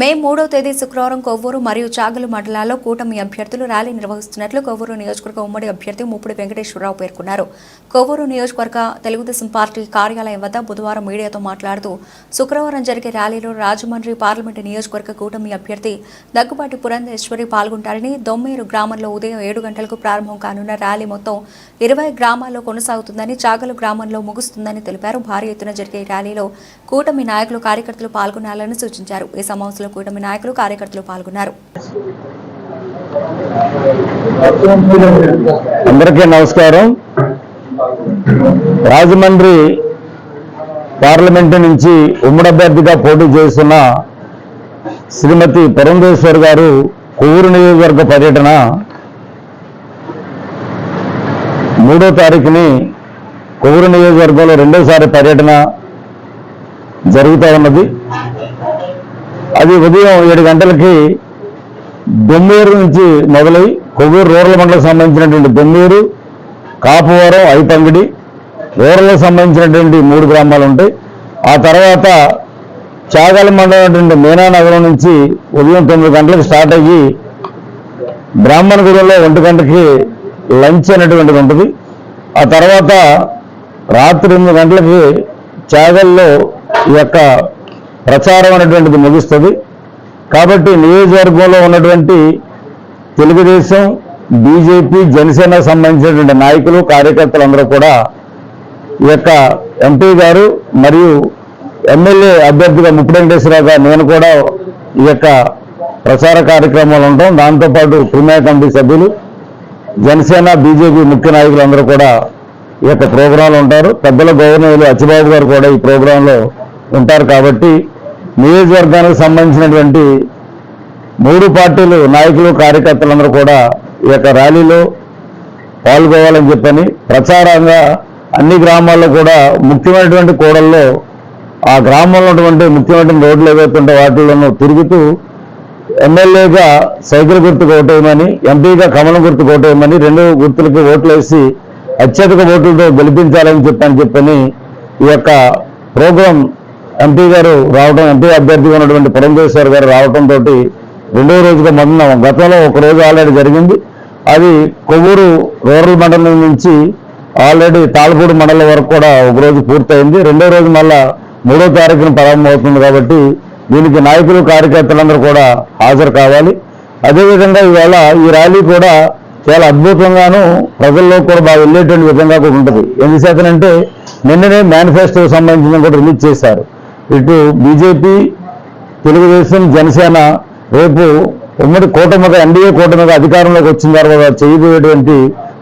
మే మూడవ తేదీ శుక్రవారం కొవ్వూరు మరియు చాగలు మండలాల్లో కూటమి అభ్యర్థులు ర్యాలీ నిర్వహిస్తున్నట్లు కొవ్వూరు నియోజకవర్గ ఉమ్మడి అభ్యర్థి ముప్పుడి వెంకటేశ్వరరావు పేర్కొన్నారు. కొవ్వూరు నియోజకవర్గ తెలుగుదేశం పార్టీ కార్యాలయం వద్ద బుధవారం మీడియాతో మాట్లాడుతూ శుక్రవారం జరిగే ర్యాలీలో రాజమండ్రి పార్లమెంటు నియోజకవర్గ కూటమి అభ్యర్థి దగ్గుబాటి పురంధేశ్వరి పాల్గొంటారని దొమ్మేరు గ్రామంలో ఉదయం ఏడు గంటలకు ప్రారంభం కానున్న ర్యాలీ మొత్తం ఇరవై గ్రామాల్లో కొనసాగుతుందని చాగలు గ్రామంలో ముగుస్తుందని తెలిపారు. భారీ ఎత్తున జరిగే ర్యాలీలో కూటమి నాయకులు కార్యకర్తలు పాల్గొనాలని సూచించారు. ఈ సమావేశంలో కూటమి నాయకులు కార్యకర్తలు పాల్గొన్నారు. అందరికీ నమస్కారం. రాజమండ్రి పార్లమెంటు నుంచి ఉమ్మడి అభ్యర్థిగా పోటీ చేస్తున్న శ్రీమతి పురంధేశ్వర్ గారు కొవ్వూరు నియోజకవర్గ పర్యటన మూడో తారీఖుని కొవ్వూరు నియోజకవర్గంలో రెండోసారి పర్యటన జరుగుతూ ఉన్నది. అది ఉదయం ఏడు గంటలకి దొమ్మూరు నుంచి మొదలై కొవ్వూరు రూరల్ మండలం సంబంధించినటువంటి దొమ్మూరు కాపువరం ఐపంగిడి రూరల్కి సంబంధించినటువంటి మూడు గ్రామాలు ఉంటాయి. ఆ తర్వాత చాగల మండలం అనేటువంటి మీనానగరం నుంచి ఉదయం తొమ్మిది గంటలకు స్టార్ట్ అయ్యి బ్రాహ్మణగురంలో ఒంటి గంటకి లంచ్ అనేటువంటిది ఉంటుంది. ఆ తర్వాత రాత్రి ఎనిమిది గంటలకి చాగల్లో ఈ యొక్క ప్రచారం అనేటువంటిది ముగుస్తుంది. కాబట్టి నియోజకవర్గంలో ఉన్నటువంటి తెలుగుదేశం బీజేపీ జనసేన సంబంధించినటువంటి నాయకులు కార్యకర్తలు అందరూ కూడా ఈ యొక్క ఎంపీ గారు మరియు ఎమ్మెల్యే అభ్యర్థిగా ముప్పుడు వెంకటేశ్వరరావు గారు నేను కూడా ఈ యొక్క ప్రచార కార్యక్రమాలు ఉంటాం. దాంతోపాటు ప్రిమియర్ కమిటీ సభ్యులు జనసేన బీజేపీ ముఖ్య నాయకులు అందరూ కూడా ఈ యొక్క ప్రోగ్రాంలో ఉంటారు. పెద్దల గవర్నర్లు అచ్చిబాబు గారు కూడా ఈ ప్రోగ్రాంలో ఉంటారు కాబట్టి నియోజకవర్గానికి సంబంధించినటువంటి మూడు పార్టీలు నాయకులు కార్యకర్తలందరూ కూడా ఈ యొక్క ర్యాలీలో పాల్గొవాలని చెప్పని ప్రచారంగా అన్ని గ్రామాల్లో కూడా ముఖ్యమైనటువంటి కూడల్లో ఆ గ్రామంలో ఉన్నటువంటి ముఖ్యమైనటువంటి రోడ్లు ఏవైతే ఉంటే వాటిల్లోనూ తిరుగుతూ ఎమ్మెల్యేగా సైకిల్ గుర్తుకు ఓటేయమని ఎంపీగా కమలం గుర్తుకు ఓటేయమని రెండు గుర్తులకి ఓట్లు వేసి అత్యధిక ఓట్లతో గెలిపించాలని చెప్పని చెప్పని ఈ యొక్క ప్రోగ్రాం ఎంపీ గారు రావడం ఎంపీ అభ్యర్థిగా ఉన్నటువంటి పురంధేశ్వర్ గారు రావడంతో రెండో రోజుగా మొన్న గతంలో ఒక రోజు ఆల్రెడీ జరిగింది. అది కొవ్వూరు రూరల్ మండలం నుంచి ఆల్రెడీ తాళపూడి మండలం వరకు కూడా ఒక రోజు పూర్తయింది. రెండో రోజు మళ్ళా మూడో తారీఖున ప్రారంభమవుతుంది కాబట్టి దీనికి నాయకులు కార్యకర్తలందరూ కూడా హాజరు కావాలి. అదేవిధంగా ఇవాళ ఈ ర్యాలీ కూడా చాలా అద్భుతంగాను ప్రజల్లో కూడా బాగా వెళ్ళేటువంటి విధంగా కూడా ఉంటుంది. ఎందుచేతనంటే నిన్ననే మేనిఫెస్టోకి సంబంధించిన కూడా రిలీజ్ చేశారు. ఇటు బీజేపీ తెలుగుదేశం జనసేన రేపు ఉమ్మడి కూటమిగా ఎన్డీఏ కూటమిగా అధికారంలోకి వచ్చిన తర్వాత చేయబోయేటువంటి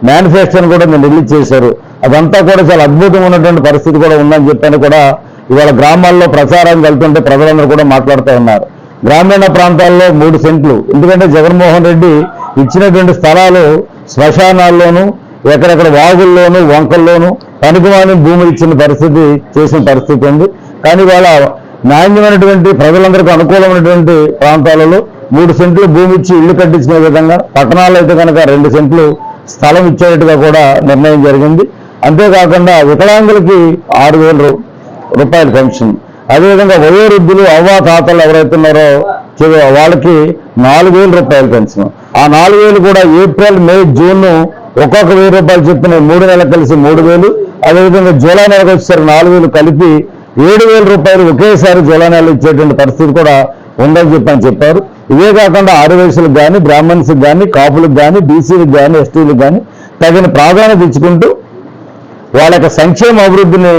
మేనిఫెస్టోని కూడా నేను రిలీజ్ చేశారు. అదంతా కూడా చాలా అద్భుతంగా ఉన్నటువంటి పరిస్థితి కూడా ఉందని చెప్పని కూడా ఇవాళ గ్రామాల్లో ప్రచారానికి వెళ్తుంటే ప్రజలందరూ కూడా మాట్లాడుతూ ఉన్నారు. గ్రామీణ ప్రాంతాల్లో మూడు సెంట్లు. ఎందుకంటే జగన్మోహన్ రెడ్డి ఇచ్చినటువంటి స్థలాలు శ్మశానాల్లోనూ ఎక్కడెక్కడ వాగుల్లోనూ వంకల్లోనూ పనికిమాని భూములు ఇచ్చిన పరిస్థితి చేసిన పరిస్థితి ఉంది. కానీ వాళ్ళ నాణ్యమైనటువంటి ప్రజలందరికీ అనుకూలమైనటువంటి ప్రాంతాలలో మూడు సెంట్లు భూమి ఇచ్చి ఇల్లు కట్టించిన విధంగా పట్టణాలు అయితే కనుక రెండు సెంట్లు స్థలం ఇచ్చేట్టుగా కూడా నిర్ణయం జరిగింది. అంతేకాకుండా వికలాంగులకి ఆరు వేల రూ- రూపాయల పెన్షన్. అదేవిధంగా వయోవృద్ధులు అవ్వా తాతలు ఎవరైతే ఉన్నారో వాళ్ళకి నాలుగు వేల రూపాయల పెన్షన్. ఆ నాలుగు వేలు కూడా ఏప్రిల్ మే జూన్ ఒక్కొక్క వెయ్యి రూపాయలు చెప్పిన మూడు నెలలు కలిసి మూడు వేలు. అదేవిధంగా జూలై నెలకు వచ్చేసరికి నాలుగు వేలు కలిపి ఏడు వేల రూపాయలు ఒకేసారి జలానాలు ఇచ్చేటువంటి పరిస్థితి కూడా ఉందని చెప్పని చెప్పారు. ఇవే కాకుండా ఆదివాసులకు కానీ బ్రాహ్మణ్స్కి కానీ కాపులకు కానీ బీసీలకు కానీ ఎస్టీలకు కానీ తగిన ప్రాధాన్యత ఇచ్చుకుంటూ వాళ్ళ యొక్క సంక్షేమ అభివృద్ధిని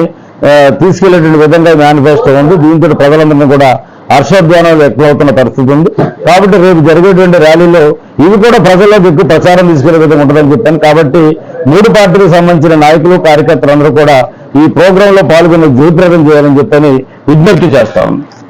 తీసుకెళ్ళేటువంటి విధంగా మేనిఫెస్టో ఉంది. దీంతో ప్రజలందరినీ కూడా హర్షోద్యానాలు ఎక్కువవుతున్న పరిస్థితి ఉంది. కాబట్టి రేపు జరిగేటువంటి ర్యాలీలో ఇవి కూడా ప్రజల్లోకి ఎక్కువ ప్రచారం తీసుకెళ్ళే విధంగా ఉంటుందని చెప్పాను. కాబట్టి మూడు పార్టీలకు సంబంధించిన నాయకులు కార్యకర్తలందరూ కూడా ఈ ప్రోగ్రాంలో పాల్గొని జయప్రదం చేయాలని చెప్పని విజ్ఞప్తి ఉంది